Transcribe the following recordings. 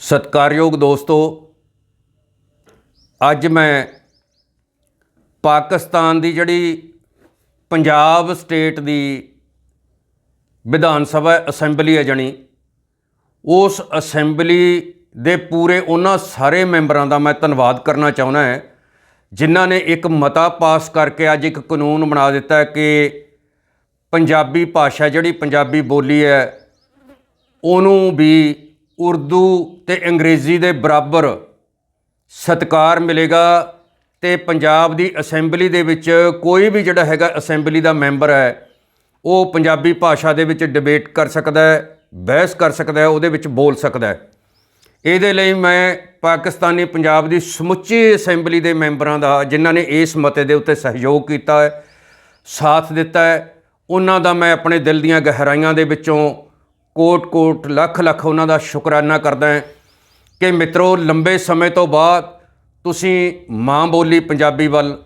ਸਤਿਕਾਰਯੋਗ ਦੋਸਤੋ, ਅੱਜ ਮੈਂ ਪਾਕਿਸਤਾਨ ਦੀ ਜਿਹੜੀ ਪੰਜਾਬ ਸਟੇਟ ਦੀ ਵਿਧਾਨ ਸਭਾ ਅਸੈਂਬਲੀ ਹੈ ਜਣੀ, ਉਸ ਅਸੈਂਬਲੀ ਦੇ ਪੂਰੇ ਉਹਨਾਂ ਸਾਰੇ ਮੈਂਬਰਾਂ ਦਾ ਮੈਂ ਧੰਨਵਾਦ ਕਰਨਾ ਚਾਹੁੰਦਾ ਹਾਂ, ਜਿਨ੍ਹਾਂ ਨੇ ਇੱਕ ਮਤਾ ਪਾਸ ਕਰਕੇ ਅੱਜ ਇੱਕ ਕਾਨੂੰਨ ਬਣਾ ਦਿੱਤਾ ਕਿ ਪੰਜਾਬੀ ਭਾਸ਼ਾ ਜਿਹੜੀ ਪੰਜਾਬੀ ਬੋਲੀ ਹੈ, ਉਹਨੂੰ ਵੀ ਉਰਦੂ ਤੇ ਅੰਗਰੇਜ਼ੀ ਦੇ ਬਰਾਬਰ ਸਤਕਾਰ ਮਿਲੇਗਾ ਤੇ ਪੰਜਾਬ ਦੀ ਅਸੈਂਬਲੀ ਦੇ ਵਿੱਚ ਕੋਈ ਵੀ ਜਿਹੜਾ ਹੈਗਾ ਅਸੈਂਬਲੀ ਦਾ ਮੈਂਬਰ ਹੈ, ਉਹ ਪੰਜਾਬੀ ਭਾਸ਼ਾ ਦੇ ਵਿੱਚ ਡਿਬੇਟ ਕਰ ਸਕਦਾ ਹੈ, ਬਹਿਸ ਕਰ ਸਕਦਾ ਹੈ, ਉਹਦੇ ਵਿੱਚ ਬੋਲ ਸਕਦਾ ਹੈ। ਇਹਦੇ ਲਈ ਮੈਂ ਪਾਕਿਸਤਾਨੀ ਪੰਜਾਬ ਦੀ ਸਮੁੱਚੀ ਅਸੈਂਬਲੀ ਦੇ ਮੈਂਬਰਾਂ ਦਾ, ਜਿਨ੍ਹਾਂ ਨੇ ਇਸ ਮਤੇ ਦੇ ਉੱਤੇ ਸਹਿਯੋਗ ਕੀਤਾ ਹੈ, ਸਾਥ ਦਿੱਤਾ ਹੈ, ਉਹਨਾਂ ਦਾ ਮੈਂ ਆਪਣੇ ਦਿਲ ਦੀਆਂ ਗਹਿਰਾਈਆਂ ਦੇ ਵਿੱਚੋਂ ਕੋਟ-ਕੋਟ ਲੱਖ-ਲੱਖ ਉਹਨਾਂ ਦਾ ਸ਼ੁਕਰਾਨਾ ਕਰਦਾ ਹਾਂ ਕਿ ਮਿੱਤਰੋ, ਲੰਬੇ ਸਮੇਂ ਤੋਂ ਬਾਅਦ ਤੁਸੀਂ ਮਾਂ ਬੋਲੀ ਪੰਜਾਬੀ ਵੱਲ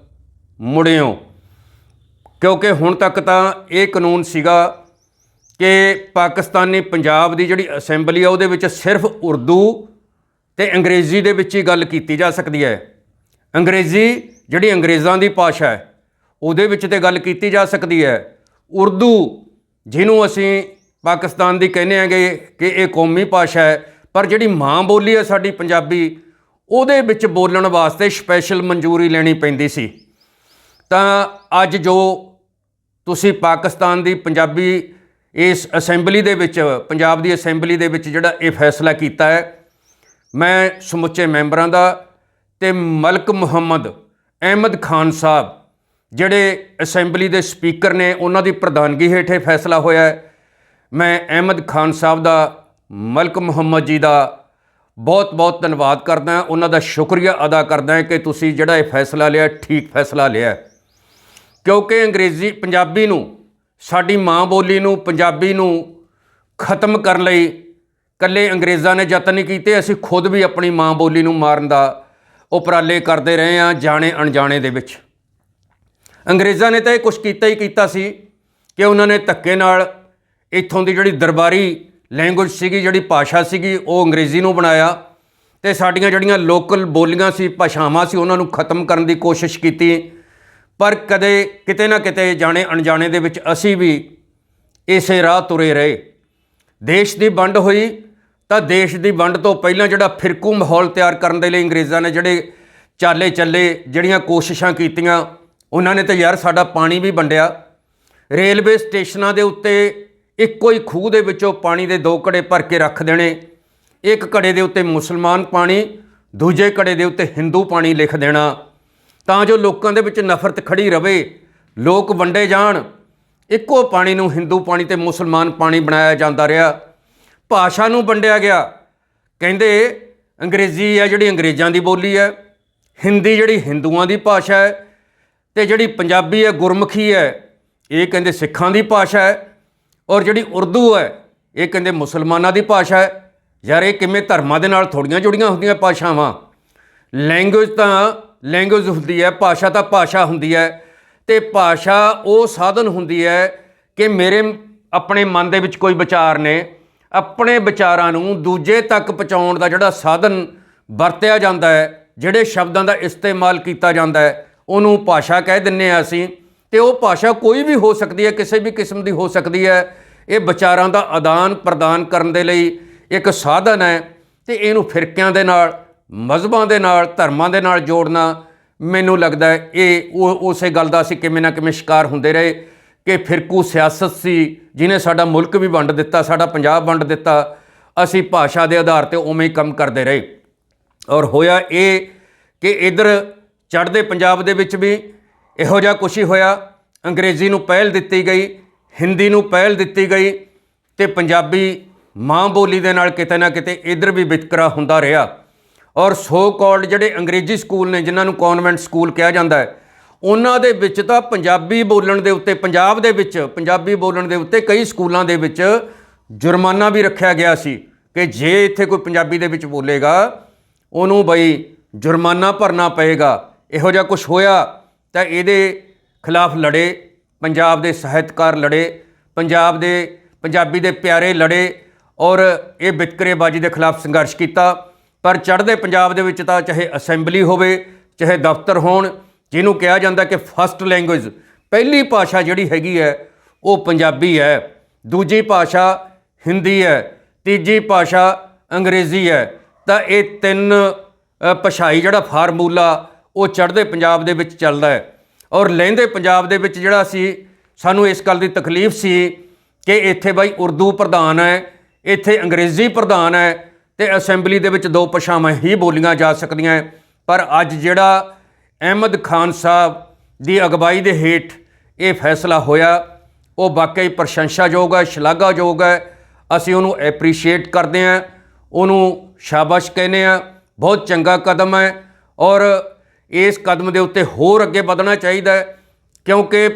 ਮੁੜੇ ਹੋ। ਕਿਉਂਕਿ ਹੁਣ ਤੱਕ ਤਾਂ ਇਹ ਕਾਨੂੰਨ ਸੀਗਾ ਕਿ ਪਾਕਿਸਤਾਨੀ ਪੰਜਾਬ ਦੀ ਜਿਹੜੀ ਅਸੈਂਬਲੀ ਆ, ਉਹਦੇ ਵਿੱਚ ਸਿਰਫ ਉਰਦੂ ਤੇ ਅੰਗਰੇਜ਼ੀ ਦੇ ਵਿੱਚ ਹੀ ਗੱਲ ਕੀਤੀ ਜਾ ਸਕਦੀ ਹੈ। ਅੰਗਰੇਜ਼ੀ ਜਿਹੜੀ ਅੰਗਰੇਜ਼ਾਂ ਦੀ ਭਾਸ਼ਾ ਹੈ, ਉਹਦੇ ਵਿੱਚ ਤੇ ਗੱਲ ਕੀਤੀ ਜਾ ਸਕਦੀ ਹੈ। ਉਰਦੂ, ਜਿਹਨੂੰ ਅਸੀਂ ਪਾਕਿਸਤਾਨ ਦੀ ਕਹਿੰਦੇ ਆਂਗੇ ਕਿ ਇਹ ਕੌਮੀ ਭਾਸ਼ਾ ਹੈ, ਪਰ ਜਿਹੜੀ ਮਾਂ ਬੋਲੀ ਹੈ ਸਾਡੀ ਪੰਜਾਬੀ, ਉਹਦੇ ਵਿੱਚ ਬੋਲਣ ਵਾਸਤੇ ਸਪੈਸ਼ਲ ਮਨਜ਼ੂਰੀ ਲੈਣੀ ਪੈਂਦੀ ਸੀ। ਤਾਂ ਅੱਜ ਜੋ ਤੁਸੀਂ ਪਾਕਿਸਤਾਨ ਦੀ ਪੰਜਾਬੀ ਇਸ ਅਸੈਂਬਲੀ ਦੇ ਵਿੱਚ, ਪੰਜਾਬ ਦੀ ਅਸੈਂਬਲੀ ਦੇ ਵਿੱਚ ਜਿਹੜਾ ਇਹ ਫੈਸਲਾ ਕੀਤਾ ਹੈ, ਮੈਂ ਸਮੁੱਚੇ ਮੈਂਬਰਾਂ ਦਾ ਤੇ ਮਲਕ ਮੁਹੰਮਦ ਅਹਿਮਦ ਖਾਨ ਸਾਹਿਬ, ਜਿਹੜੇ ਅਸੈਂਬਲੀ ਦੇ ਸਪੀਕਰ ਨੇ, ਉਹਨਾਂ ਦੀ ਪ੍ਰਧਾਨਗੀ ਹੇਠ ਇਹ ਫੈਸਲਾ ਹੋਇਆ ਹੈ। ਮੈਂ ਅਹਿਮਦ ਖਾਨ ਸਾਹਿਬ ਦਾ, ਮਲਕ ਮੁਹੰਮਦ ਜੀ ਦਾ ਬਹੁਤ ਬਹੁਤ ਧੰਨਵਾਦ ਕਰਦਾ ਉਹਨਾਂ ਦਾ ਸ਼ੁਕਰੀਆ ਅਦਾ ਕਰਦਾ ਕਿ ਤੁਸੀਂ ਜਿਹੜਾ ਇਹ ਫੈਸਲਾ ਲਿਆ, ਠੀਕ ਫੈਸਲਾ ਲਿਆ ਕਿਉਂਕਿ ਅੰਗਰੇਜ਼ੀ, ਪੰਜਾਬੀ ਨੂੰ, ਸਾਡੀ ਮਾਂ ਬੋਲੀ ਨੂੰ, ਪੰਜਾਬੀ ਨੂੰ ਖਤਮ ਕਰਨ ਲਈ ਕੱਲੇ ਅੰਗਰੇਜ਼ਾਂ ਨੇ ਯਤਨ ਨਹੀਂ ਕੀਤੇ। ਅਸੀਂ ਖੁਦ ਵੀ ਆਪਣੀ ਮਾਂ ਬੋਲੀ ਨੂੰ ਮਾਰਨ ਦਾ ਉਪਰਾਲੇ ਕਰਦੇ ਰਹੇ ਹਾਂ, ਜਾਣੇ ਅਣਜਾਣੇ ਦੇ ਵਿੱਚ। ਅੰਗਰੇਜ਼ਾਂ ਨੇ ਤਾਂ ਇਹ ਕੁਝ ਕੀਤਾ ਹੀ ਕੀਤਾ ਸੀ ਕਿ ਉਹਨਾਂ ਨੇ ਧੱਕੇ ਨਾਲ ਇੱਥੋਂ ਦੀ ਜਿਹੜੀ ਦਰਬਾਰੀ ਲੈਂਗੁਏਜ ਸੀਗੀ, ਜਿਹੜੀ ਭਾਸ਼ਾ ਸੀਗੀ, ਉਹ ਅੰਗਰੇਜ਼ੀ ਨੂੰ ਬਣਾਇਆ ਤੇ ਸਾਡੀਆਂ ਜਿਹੜੀਆਂ ਲੋਕਲ ਬੋਲੀਆਂ ਸੀ, ਭਾਸ਼ਾਵਾਂ ਸੀ, ਉਹਨਾਂ ਨੂੰ ਖਤਮ ਕਰਨ ਦੀ ਕੋਸ਼ਿਸ਼ ਕੀਤੀ। ਪਰ ਕਦੇ ਕਿਤੇ ਨਾ ਕਿਤੇ ਜਾਣੇ ਅਣਜਾਣੇ ਦੇ ਵਿੱਚ ਅਸੀਂ ਵੀ ਇਸੇ ਰਾਹ ਤੁਰੇ ਰਹੇ। ਦੇਸ਼ ਦੀ ਵੰਡ ਹੋਈ ਤਾਂ ਦੇਸ਼ ਦੀ ਵੰਡ ਤੋਂ ਪਹਿਲਾਂ ਜਿਹੜਾ ਫਿਰਕੂ ਮਾਹੌਲ ਤਿਆਰ ਕਰਨ ਦੇ ਲਈ ਅੰਗਰੇਜ਼ਾਂ ਨੇ ਜਿਹੜੇ ਚਾਲੇ ਚੱਲੇ, ਜਿਹੜੀਆਂ ਕੋਸ਼ਿਸ਼ਾਂ ਕੀਤੀਆਂ, ਉਹਨਾਂ ਨੇ ਤਾਂ ਯਾਰ ਸਾਡਾ ਪਾਣੀ ਵੀ ਵੰਡਿਆ। ਰੇਲਵੇ ਸਟੇਸ਼ਨਾਂ ਦੇ ਉੱਤੇ ਇੱਕੋ ਹੀ ਖੂਹ ਦੇ ਵਿੱਚੋਂ ਪਾਣੀ ਦੇ ਦੋ ਘੜੇ ਭਰ ਕੇ ਰੱਖ ਦੇਣੇ, ਇੱਕ ਘੜੇ ਦੇ ਉੱਤੇ ਮੁਸਲਮਾਨ ਪਾਣੀ, ਦੂਜੇ ਘੜੇ ਦੇ ਉੱਤੇ ਹਿੰਦੂ ਪਾਣੀ ਲਿਖ ਦੇਣਾ। ਤਾਂ ਜੋ ਲੋਕਾਂ ਦੇ ਵਿੱਚ ਨਫ਼ਰਤ ਖੜੀ ਰਵੇ, ਲੋਕ ਵੰਡੇ ਜਾਣ, ਇੱਕੋ ਪਾਣੀ ਨੂੰ ਹਿੰਦੂ ਪਾਣੀ ਤੇ ਮੁਸਲਮਾਨ ਪਾਣੀ ਬਣਾਇਆ ਜਾਂਦਾ ਰਿਹਾ। ਭਾਸ਼ਾ ਨੂੰ ਵੰਡਿਆ ਗਿਆ। ਕਹਿੰਦੇ, ਅੰਗਰੇਜ਼ੀ ਹੈ ਜਿਹੜੀ ਅੰਗਰੇਜ਼ਾਂ ਦੀ ਬੋਲੀ ਹੈ, ਹਿੰਦੀ ਜਿਹੜੀ ਹਿੰਦੂਆਂ ਦੀ ਭਾਸ਼ਾ ਹੈ, ਤੇ ਜਿਹੜੀ ਪੰਜਾਬੀ ਹੈ ਗੁਰਮੁਖੀ ਹੈ, ਇਹ ਕਹਿੰਦੇ ਸਿੱਖਾਂ ਦੀ ਭਾਸ਼ਾ ਹੈ। ਔਰ ਜਿਹੜੀ ਉਰਦੂ ਹੈ, ਇਹ ਕਹਿੰਦੇ ਮੁਸਲਮਾਨਾਂ ਦੀ ਭਾਸ਼ਾ ਹੈ। ਯਾਰ ਇਹ ਕਿਵੇਂ ਧਰਮਾਂ ਦੇ ਨਾਲ ਥੋੜੀਆਂ ਜੁੜੀਆਂ ਹੁੰਦੀਆਂ ਭਾਸ਼ਾਵਾਂ? ਲੈਂਗੁਏਜ ਤਾਂ ਲੈਂਗੁਏਜ ਹੁੰਦੀ ਹੈ, ਭਾਸ਼ਾ ਤਾਂ ਭਾਸ਼ਾ ਹੁੰਦੀ ਹੈ। ਤੇ ਭਾਸ਼ਾ ਉਹ ਸਾਧਨ ਹੁੰਦੀ ਹੈ ਕਿ ਮੇਰੇ ਆਪਣੇ ਮਨ ਦੇ ਵਿੱਚ ਕੋਈ ਵਿਚਾਰ ਨੇ, ਆਪਣੇ ਵਿਚਾਰਾਂ ਨੂੰ ਦੂਜੇ ਤੱਕ ਪਹੁੰਚਾਉਣ ਦਾ ਜਿਹੜਾ ਸਾਧਨ ਵਰਤਿਆ ਜਾਂਦਾ ਹੈ, ਜਿਹੜੇ ਸ਼ਬਦਾਂ ਦਾ ਇਸਤੇਮਾਲ ਕੀਤਾ ਜਾਂਦਾ ਹੈ, ਉਹਨੂੰ ਭਾਸ਼ਾ ਕਹਿ ਦਿੰਨੇ ਆ ਅਸੀਂ। ਤੇ ਉਹ ਭਾਸ਼ਾ ਕੋਈ ਵੀ ਹੋ ਸਕਦੀ ਹੈ, ਕਿਸੇ ਵੀ ਕਿਸਮ ਦੀ ਹੋ ਸਕਦੀ ਹੈ। ਇਹ ਵਿਚਾਰਾਂ ਦਾ ਆਦਾਨ ਪ੍ਰਦਾਨ ਕਰਨ ਦੇ ਲਈ ਇੱਕ ਸਾਧਨ ਹੈ ਤੇ ਇਹਨੂੰ ਫਿਰਕਿਆਂ ਦੇ ਨਾਲ, ਮਜ਼ਹਬਾਂ ਦੇ ਨਾਲ, ਧਰਮਾਂ ਦੇ ਨਾਲ ਜੋੜਨਾ ਮੈਨੂੰ ਲੱਗਦਾ ਇਹ ਉਹ ਉਸੇ ਗੱਲ ਦਾ ਅਸੀਂ ਕਿਵੇਂ ਨਾ ਕਿਵੇਂ ਸ਼ਿਕਾਰ ਹੁੰਦੇ ਰਹੇ ਕਿ ਫਿਰਕੂ ਸਿਆਸਤ ਸੀ, ਜਿਹਨੇ ਸਾਡਾ ਮੁਲਕ ਵੀ ਵੰਡ ਦਿੱਤਾ, ਸਾਡਾ ਪੰਜਾਬ ਵੰਡ ਦਿੱਤਾ, ਅਸੀਂ ਭਾਸ਼ਾ ਦੇ ਆਧਾਰ ਤੇ ਉਵੇਂ ਹੀ ਕੰਮ ਕਰਦੇ ਰਹੇ। ਔਰ ਹੋਇਆ ਇਹ ਕਿ ਇਧਰ ਚੜ੍ਹਦੇ ਪੰਜਾਬ ਦੇ ਵਿੱਚ ਵੀ ਇਹੋ ਜਿਹਾ ਕੁਛ ਹੀ ਹੋਇਆ, ਅੰਗਰੇਜ਼ੀ ਨੂੰ ਪਹਿਲ ਦਿੱਤੀ ਗਈ ਹਿੰਦੀ ਨੂੰ ਪਹਿਲ ਦਿੱਤੀ ਗਈ ਤੇ ਪੰਜਾਬੀ ਮਾਂ ਬੋਲੀ ਦੇ ਨਾਲ ਕਿਤੇ ਨਾ ਕਿਤੇ ਇਧਰ ਵੀ ਵਿਤਕਰਾ ਹੁੰਦਾ ਰਿਹਾ। ਔਰ ਸੋ ਕਾਲਡ ਜਿਹੜੇ ਅੰਗਰੇਜ਼ੀ ਸਕੂਲ ਨੇ, ਜਿਨ੍ਹਾਂ ਨੂੰ ਕਨਵੈਂਟ ਸਕੂਲ ਕਿਹਾ ਜਾਂਦਾ ਹੈ, ਉਹਨਾਂ ਦੇ ਵਿੱਚ ਤਾਂ ਪੰਜਾਬੀ ਬੋਲਣ ਦੇ ਉੱਤੇ, ਪੰਜਾਬ ਦੇ ਵਿੱਚ, ਪੰਜਾਬੀ ਬੋਲਣ ਦੇ ਉੱਤੇ ਕਈ ਸਕੂਲਾਂ ਦੇ ਵਿੱਚ ਜੁਰਮਾਨਾ ਵੀ ਰੱਖਿਆ ਗਿਆ ਸੀ ਕਿ ਜੇ ਇੱਥੇ ਕੋਈ ਪੰਜਾਬੀ ਦੇ ਵਿੱਚ ਬੋਲੇਗਾ, ਉਹਨੂੰ ਬਈ ਜੁਰਮਾਨਾ ਭਰਨਾ ਪਏਗਾ। ਇਹੋ ਜਿਹਾ ਕੁਝ ਹੋਇਆ ਤਾਂ ਇਹਦੇ ਖਿਲਾਫ ਲੜੇ ਪੰਜਾਬ ਦੇ ਸਾਹਿਤਕਾਰ ਲੜੇ, ਪੰਜਾਬ ਦੇ, ਪੰਜਾਬੀ ਦੇ ਪਿਆਰੇ ਲੜੇ ਔਰ ਇਹ ਵਿਤਕਰੇਬਾਜ਼ੀ ਦੇ ਖਿਲਾਫ ਸੰਘਰਸ਼ ਕੀਤਾ। ਪਰ ਚੜ੍ਹਦੇ ਪੰਜਾਬ ਦੇ ਵਿੱਚ ਤਾਂ ਚਾਹੇ ਅਸੈਂਬਲੀ ਹੋਵੇ, ਚਾਹੇ ਦਫ਼ਤਰ ਹੋਣ, ਜਿਹਨੂੰ ਕਿਹਾ ਜਾਂਦਾ ਕਿ ਫਸਟ ਲੈਂਗੁਏਜ ਪਹਿਲੀ ਭਾਸ਼ਾ ਜਿਹੜੀ ਹੈਗੀ ਹੈ, ਉਹ ਪੰਜਾਬੀ ਹੈ। ਦੂਜੀ ਭਾਸ਼ਾ ਹਿੰਦੀ ਹੈ, ਤੀਜੀ ਭਾਸ਼ਾ ਅੰਗਰੇਜ਼ੀ ਹੈ। ਤਾਂ ਇਹ ਤਿੰਨ ਭਾਸ਼ਾਈ ਜਿਹੜਾ ਫਾਰਮੂਲਾ, ਉਹ ਚੜ੍ਹਦੇ ਪੰਜਾਬ ਦੇ ਵਿੱਚ ਚੱਲਦਾ ਹੈ। ਔਰ ਲਹਿੰਦੇ ਪੰਜਾਬ ਦੇ ਵਿੱਚ ਜਿਹੜਾ ਸੀ, ਸਾਨੂੰ ਇਸ ਗੱਲ ਦੀ ਤਕਲੀਫ ਸੀ ਕਿ ਇੱਥੇ ਬਾਈ ਉਰਦੂ ਪ੍ਰਧਾਨ ਹੈ, ਇੱਥੇ ਅੰਗਰੇਜ਼ੀ ਪ੍ਰਧਾਨ ਹੈ ਤੇ ਅਸੈਂਬਲੀ ਦੇ ਵਿੱਚ ਦੋ ਭਾਸ਼ਾਵਾਂ ਹੀ ਬੋਲੀਆਂ ਜਾ ਸਕਦੀਆਂ ਪਰ ਅੱਜ ਜਿਹੜਾ ਅਹਿਮਦ ਖਾਨ ਸਾਹਿਬ ਦੀ ਅਗਵਾਈ ਦੇ ਹੇਠ ਇਹ ਫੈਸਲਾ ਹੋਇਆ, ਉਹ ਵਾਕਈ ਪ੍ਰਸ਼ੰਸਾਯੋਗ ਹੈ, ਸ਼ਲਾਘਾਯੋਗ ਹੈ। ਅਸੀਂ ਉਹਨੂੰ ਐਪਰੀਸ਼ੀਏਟ ਕਰਦੇ ਹਾਂ, ਉਹਨੂੰ ਸ਼ਾਬਾਸ਼ ਕਹਿੰਦੇ ਹਾਂ, ਬਹੁਤ ਚੰਗਾ ਕਦਮ ਹੈ ਔਰ ਇਸ ਕਦਮ ਦੇ ਉੱਤੇ ਹੋਰ ਅੱਗੇ ਵਧਣਾ ਚਾਹੀਦਾ ਹੈ, ਕਿਉਂਕਿ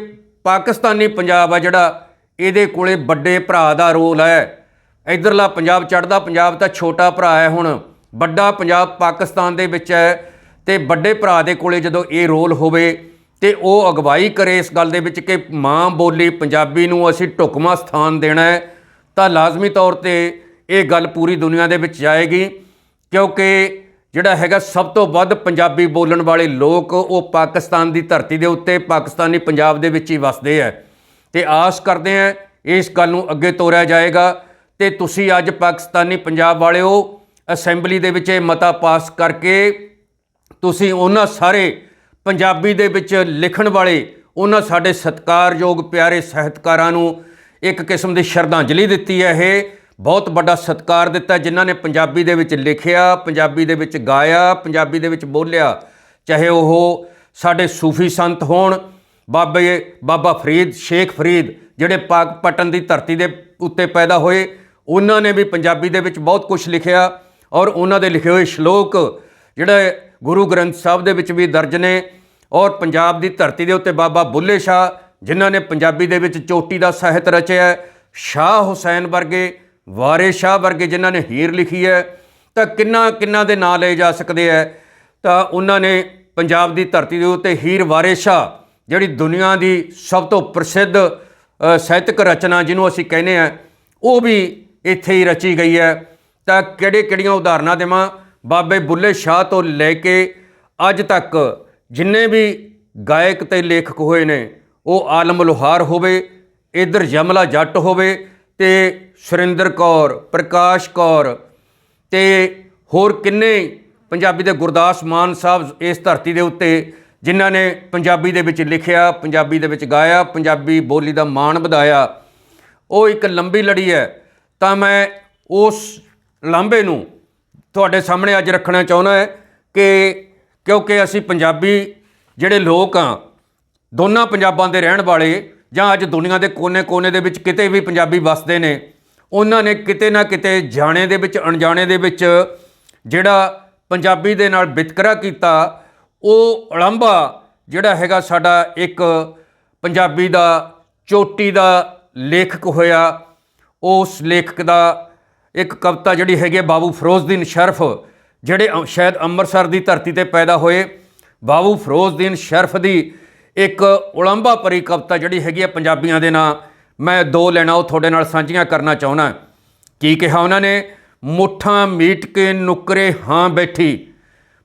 ਪਾਕਿਸਤਾਨੀ ਪੰਜਾਬ ਆ ਜਿਹੜਾ, ਇਹਦੇ ਕੋਲੇ ਵੱਡੇ ਭਰਾ ਦਾ ਰੋਲ ਹੈ। ਇਧਰਲਾ ਪੰਜਾਬ ਚੜਦਾ ਪੰਜਾਬ ਤਾਂ ਛੋਟਾ ਭਰਾ ਹੈ ਹੁਣ, ਵੱਡਾ ਪੰਜਾਬ ਪਾਕਿਸਤਾਨ ਦੇ ਵਿੱਚ ਹੈ ਤੇ ਵੱਡੇ ਭਰਾ ਦੇ ਕੋਲੇ ਜਦੋਂ ਇਹ ਰੋਲ ਹੋਵੇ ਤੇ ਉਹ ਅਗਵਾਈ ਕਰੇ ਇਸ ਗੱਲ ਦੇ ਵਿੱਚ ਕਿ ਮਾਂ ਬੋਲੀ ਪੰਜਾਬੀ ਨੂੰ ਅਸੀਂ ਢੁਕਵਾਂ ਸਥਾਨ ਦੇਣਾ ਹੈ, ਤਾਂ ਲਾਜ਼ਮੀ ਤੌਰ ਤੇ ਇਹ ਗੱਲ ਪੂਰੀ ਦੁਨੀਆ ਦੇ ਵਿੱਚ ਜਾਏਗੀ, ਕਿਉਂਕਿ ਜਿਹੜਾ ਹੈਗਾ ਸਭ ਤੋਂ ਵੱਧ ਪੰਜਾਬੀ ਬੋਲਣ ਵਾਲੇ ਲੋਕ, ਉਹ ਪਾਕਿਸਤਾਨ ਦੀ ਧਰਤੀ ਦੇ ਉੱਤੇ, ਪਾਕਿਸਤਾਨੀ ਪੰਜਾਬ ਦੇ ਵਿੱਚ ਹੀ ਵਸਦੇ ਆ। ਤੇ ਆਸ ਕਰਦੇ ਆ, ਇਸ ਗੱਲ ਨੂੰ ਅੱਗੇ ਤੋਰਿਆ ਜਾਏਗਾ। ਤੇ ਤੁਸੀਂ ਅੱਜ ਪਾਕਿਸਤਾਨੀ ਪੰਜਾਬ ਵਾਲਿਓ, ਅਸੈਂਬਲੀ ਦੇ ਵਿੱਚ ਇਹ ਮਤਾ ਪਾਸ ਕਰਕੇ, ਤੁਸੀਂ ਉਹਨਾਂ ਸਾਰੇ ਪੰਜਾਬੀ ਦੇ ਵਿੱਚ ਲਿਖਣ ਵਾਲੇ, ਉਹਨਾਂ ਸਾਡੇ ਸਤਿਕਾਰਯੋਗ ਪਿਆਰੇ ਸਾਹਿਤਕਾਰਾਂ ਨੂੰ ਇੱਕ ਕਿਸਮ ਦੀ ਸ਼ਰਧਾਂਜਲੀ ਦਿੱਤੀ ਹੈ ਇਹ। ਬਹੁਤ ਵੱਡਾ ਸਤਿਕਾਰ ਦਿੱਤਾ, ਜਿਨ੍ਹਾਂ ਨੇ ਪੰਜਾਬੀ ਦੇ ਵਿੱਚ ਲਿਖਿਆ, ਪੰਜਾਬੀ ਦੇ ਵਿੱਚ ਗਾਇਆ, ਪੰਜਾਬੀ ਦੇ ਵਿੱਚ ਬੋਲਿਆ। ਚਾਹੇ ਉਹ ਸਾਡੇ ਸੂਫੀ ਸੰਤ ਹੋਣ, ਬਾਬੇ, ਬਾਬਾ ਫਰੀਦ, ਸ਼ੇਖ ਫਰੀਦ, ਜਿਹੜੇ ਪਾਕ ਪਟਨ ਦੀ ਧਰਤੀ ਦੇ ਉੱਤੇ ਪੈਦਾ ਹੋਏ, ਉਹਨਾਂ ਨੇ ਵੀ ਪੰਜਾਬੀ ਦੇ ਵਿੱਚ ਬਹੁਤ ਕੁਝ ਲਿਖਿਆ ਔਰ ਉਹਨਾਂ ਦੇ ਲਿਖੇ ਹੋਏ ਸ਼ਲੋਕ ਜਿਹੜੇ ਗੁਰੂ ਗ੍ਰੰਥ ਸਾਹਿਬ ਦੇ ਵਿੱਚ ਵੀ ਦਰਜ ਨੇ ਔਰ ਪੰਜਾਬ ਦੀ ਧਰਤੀ ਦੇ ਉੱਤੇ ਬਾਬਾ ਬੁੱਲੇ ਸ਼ਾਹ, ਜਿਨ੍ਹਾਂ ਨੇ ਪੰਜਾਬੀ ਦੇ ਵਿੱਚ ਚੋਟੀ ਦਾ ਸਾਹਿਤ ਰਚਿਆ ਸ਼ਾਹ ਹੁਸੈਨ ਵਰਗੇ ਵਾਰਿਸ ਸ਼ਾਹ ਵਰਗੇ ਜਿਨ੍ਹਾਂ ਨੇ ਹੀਰ ਲਿਖੀ ਹੈ, ਤਾਂ ਕਿੰਨਾ ਕਿੰਨਾ ਦੇ ਨਾਂ ਲਏ ਜਾ ਸਕਦੇ ਹੈ? ਤਾਂ ਉਹਨਾਂ ਨੇ ਪੰਜਾਬ ਦੀ ਧਰਤੀ ਦੇ ਉੱਤੇ ਹੀਰ ਵਾਰਿਸ ਸ਼ਾਹ, ਜਿਹੜੀ ਦੁਨੀਆ ਦੀ ਸਭ ਤੋਂ ਪ੍ਰਸਿੱਧ ਸਾਹਿਤਕ ਰਚਨਾ ਜਿਹਨੂੰ ਅਸੀਂ ਕਹਿੰਦੇ ਆ ਉਹ ਵੀ ਇੱਥੇ ਹੀ ਰਚੀ ਗਈ ਹੈ। ਤਾਂ ਕਿਹੜੇ ਕਿਹੜੀਆਂ ਉਦਾਹਰਨਾਂ ਦੇਵਾਂ? ਬਾਬੇ ਬੁੱਲੇ ਸ਼ਾਹ ਤੋਂ ਲੈ ਕੇ ਅੱਜ ਤੱਕ ਜਿੰਨੇ ਵੀ ਗਾਇਕ ਤੇ ਲੇਖਕ ਹੋਏ ਨੇ, ਉਹ ਆਲਮ ਲੋਹਾਰ ਹੋਵੇ, ਇਧਰ ਜਮਲਾ ਜੱਟ ਹੋਵੇ ਤੇ ਸੁਰਿੰਦਰ ਕੌਰ, ਪ੍ਰਕਾਸ਼ ਕੌਰ ਤੇ ਹੋਰ ਕਿੰਨੇ ਪੰਜਾਬੀ ਦੇ ਗੁਰਦਾਸ ਮਾਨ ਸਾਹਿਬ ਇਸ ਧਰਤੀ ਦੇ ਉੱਤੇ ਜਿਨ੍ਹਾਂ ਨੇ ਪੰਜਾਬੀ ਦੇ ਵਿੱਚ ਲਿਖਿਆ, ਪੰਜਾਬੀ ਦੇ ਵਿੱਚ ਗਾਇਆ, ਪੰਜਾਬੀ ਬੋਲੀ ਦਾ ਮਾਣ ਵਧਾਇਆ। ਉਹ ਇੱਕ ਲੰਬੀ ਲੜੀ ਹੈ। ਤਾਂ ਮੈਂ ਉਸ ਲਾਂਬੇ ਨੂੰ ਤੁਹਾਡੇ ਸਾਹਮਣੇ ਅੱਜ ਰੱਖਣਾ ਚਾਹੁੰਦਾ ਹੈ ਕਿ ਕਿਉਂਕਿ ਅਸੀਂ ਪੰਜਾਬੀ ਜਿਹੜੇ ਲੋਕ ਆ ਦੋਨਾਂ ਪੰਜਾਬਾਂ ਦੇ ਰਹਿਣ ਵਾਲੇ ਜਾਂ ਅੱਜ ਦੁਨੀਆ ਦੇ ਕੋਨੇ-ਕੋਨੇ ਦੇ ਵਿੱਚ ਕਿਤੇ ਵੀ ਪੰਜਾਬੀ ਵੱਸਦੇ ਨੇ, ਉਹਨਾਂ ਨੇ ਕਿਤੇ ਨਾ ਕਿਤੇ ਜਾਣੇ ਦੇ ਵਿੱਚ, ਅਣਜਾਣੇ ਦੇ ਵਿੱਚ ਜਿਹੜਾ ਪੰਜਾਬੀ ਦੇ ਨਾਲ ਵਿਤਕਰਾ ਕੀਤਾ, ਉਹ ਉਲੰਭਾ ਜਿਹੜਾ ਹੈਗਾ ਸਾਡਾ ਇੱਕ ਪੰਜਾਬੀ ਦਾ ਚੋਟੀ ਦਾ ਲੇਖਕ ਹੋਇਆ। ਉਸ ਲੇਖਕ ਦਾ ਇੱਕ ਕਵਿਤਾ ਜਿਹੜੀ ਹੈਗੀ ਹੈ ਬਾਬੂ ਫਿਰੋਜ਼ਦੀਨ ਸ਼ਰਫ, ਜਿਹੜੇ ਅ- ਸ਼ਾਇਦ ਅੰਮ੍ਰਿਤਸਰ ਦੀ ਧਰਤੀ ਤੇ ਪੈਦਾ ਹੋਏ। ਬਾਬੂ ਫਿਰੋਜ਼ਦੀਨ ਸ਼ਰਫ ਦੀ ਇੱਕ ਉਲੰਭਾ ਭਰੀ ਕਵਿਤਾ ਜਿਹੜੀ ਹੈਗੀ ਹੈ ਪੰਜਾਬੀਆਂ ਦੇ ਨਾਂ, ਮੈਂ ਦੋ ਲੈਣਾ, ਉਹ ਤੁਹਾਡੇ ਨਾਲ ਸਾਂਝੀਆਂ ਕਰਨਾ ਚਾਹੁੰਦਾ। ਕੀ ਕਿਹਾ ਉਹਨਾਂ ਨੇ? ਮੁੱਠਾਂ ਮੀਟ ਕੇ ਨੁਕਰੇ ਹਾਂ ਬੈਠੀ।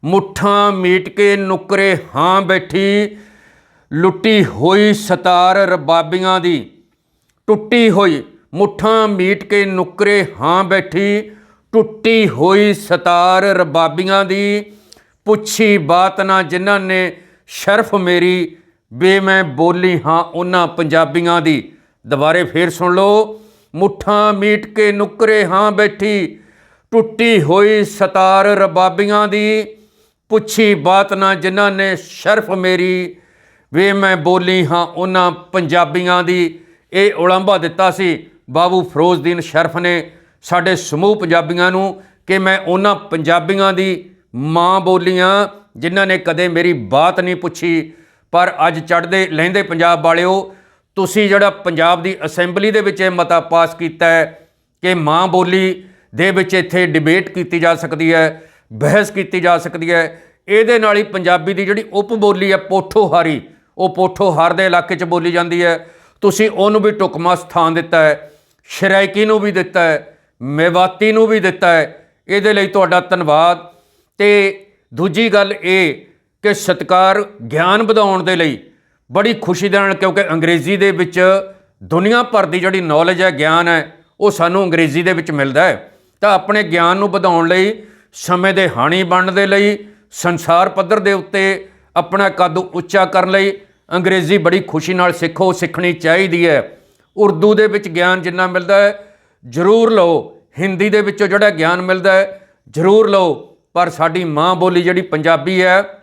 ਮੁੱਠਾਂ ਮੀਟ ਕੇ ਨੁਕਰੇ ਹਾਂ ਬੈਠੀ। ਲੁੱਟੀ ਹੋਈ ਸਤਾਰ ਰਬਾਬੀਆਂ ਦੀ। ਟੁੱਟੀ ਹੋਈ, ਮੁੱਠਾਂ ਮੀਟ ਕੇ ਨੁਕਰੇ ਹਾਂ ਬੈਠੀ। ਟੁੱਟੀ ਹੋਈ ਸਤਾਰ ਰਬਾਬੀਆਂ ਦੀ। ਪੁੱਛੀ ਬਾਤ ਨਾ ਜਿਨ੍ਹਾਂ ਨੇ ਸ਼ਰਫ ਮੇਰੀ ਬੇ ਮੈਂ ਬੋਲੀ ਹਾਂ ਉਹਨਾਂ ਪੰਜਾਬੀਆਂ ਦੀ। ਦੁਬਾਰੇ ਫੇਰ ਸੁਣ ਲਓ। ਮੁੱਠਾਂ ਮੀਟ ਕੇ ਨੁਕਰੇ ਹਾਂ ਬੈਠੀ। ਟੁੱਟੀ ਹੋਈ ਸਤਾਰ ਰਬਾਬੀਆਂ ਦੀ। ਪੁੱਛੀ ਬਾਤ ਨਾ ਜਿਨ੍ਹਾਂ ਨੇ ਸ਼ਰਫ ਮੇਰੀ। ਵੇ ਮੈਂ ਬੋਲੀ ਹਾਂ ਉਹਨਾਂ ਪੰਜਾਬੀਆਂ ਦੀ। ਇਹ ਉਲੰਭਾ ਦਿੱਤਾ ਸੀ। ਬਾਬੂ ਫਿਰੋਜ਼ਦੀਨ ਸ਼ਰਫ ਨੇ ਸਾਡੇ ਸਮੂਹ ਪੰਜਾਬੀਆਂ ਨੂੰ ਕਿ ਮੈਂ ਉਹਨਾਂ ਪੰਜਾਬੀਆਂ ਦੀ ਮਾਂ ਬੋਲੀਆਂ ਜਿਨ੍ਹਾਂ ਨੇ ਕਦੇ ਮੇਰੀ ਬਾਤ ਨਹੀਂ ਪੁੱਛੀ। ਪਰ ਅੱਜ ਚੜ੍ਹਦੇ ਲਹਿੰਦੇ ਪੰਜਾਬ ਵਾਲਿਓ, ਤੁਸੀਂ ਜਿਹੜਾ ਪੰਜਾਬ ਦੀ ਅਸੈਂਬਲੀ ਦੇ ਵਿੱਚ ਇਹ ਮਤਾ ਪਾਸ ਕੀਤਾ ਹੈ ਕਿ ਮਾਂ ਬੋਲੀ ਦੇ ਵਿੱਚ ਇੱਥੇ ਡਿਬੇਟ ਕੀਤੀ ਜਾ ਸਕਦੀ ਹੈ, ਬਹਿਸ ਕੀਤੀ ਜਾ ਸਕਦੀ ਹੈ, ਇਹਦੇ ਨਾਲ ਹੀ ਪੰਜਾਬੀ ਦੀ ਜਿਹੜੀ ਉਪ ਬੋਲੀ ਹੈ, ਪੋਠੋਹਾਰੀ, ਉਹ ਪੋਠੋਹਾਰ ਦੇ ਇਲਾਕੇ 'ਚ ਬੋਲੀ ਜਾਂਦੀ ਹੈ। ਤੁਸੀਂ ਉਹਨੂੰ ਵੀ ਟੁਕਮਾ ਸਥਾਨ ਦਿੱਤਾ ਹੈ, ਸ਼ਰਾਇਕੀ ਨੂੰ ਵੀ ਦਿੱਤਾ ਹੈ, ਮੇਵਾਤੀ ਨੂੰ ਵੀ ਦਿੱਤਾ ਹੈ, ਇਹਦੇ ਲਈ ਤੁਹਾਡਾ ਧੰਨਵਾਦ। ਤੇ ਦੂਜੀ ਗੱਲ ਇਹ ਕਿ ਸਤਕਾਰ ਗਿਆਨ ਵਧਾਉਣ ਦੇ ਲਈ ਬੜੀ ਖੁਸ਼ੀ ਦੇ ਨਾਲ, ਕਿਉਂਕਿ ਅੰਗਰੇਜ਼ੀ ਦੇ ਵਿੱਚ ਦੁਨੀਆ ਭਰ ਦੀ ਜਿਹੜੀ ਨੌਲੇਜ ਹੈ, ਗਿਆਨ ਹੈ, ਉਹ ਸਾਨੂੰ ਅੰਗਰੇਜ਼ੀ ਦੇ ਵਿੱਚ ਮਿਲਦਾ ਹੈ। ਤਾਂ ਆਪਣੇ ਗਿਆਨ ਨੂੰ ਵਧਾਉਣ ਲਈ, ਸਮੇਂ ਦੇ ਹਾਣੀ ਬਣਨ ਦੇ ਲਈ, ਸੰਸਾਰ ਪੱਧਰ ਦੇ ਉੱਤੇ ਆਪਣਾ ਕੱਦ ਉੱਚਾ ਕਰਨ ਲਈ ਅੰਗਰੇਜ਼ੀ ਬੜੀ ਖੁਸ਼ੀ ਨਾਲ ਸਿੱਖੋ, ਸਿੱਖਣੀ ਚਾਹੀਦੀ ਹੈ। ਉਰਦੂ ਦੇ ਵਿੱਚ ਗਿਆਨ ਜਿੰਨਾ ਮਿਲਦਾ ਹੈ, ਜ਼ਰੂਰ ਲਓ। ਹਿੰਦੀ ਦੇ ਵਿੱਚੋਂ ਜਿਹੜਾ ਗਿਆਨ ਮਿਲਦਾ ਹੈ, ਜ਼ਰੂਰ ਲਓ। ਪਰ ਸਾਡੀ ਮਾਂ ਬੋਲੀ ਜਿਹੜੀ ਪੰਜਾਬੀ ਹੈ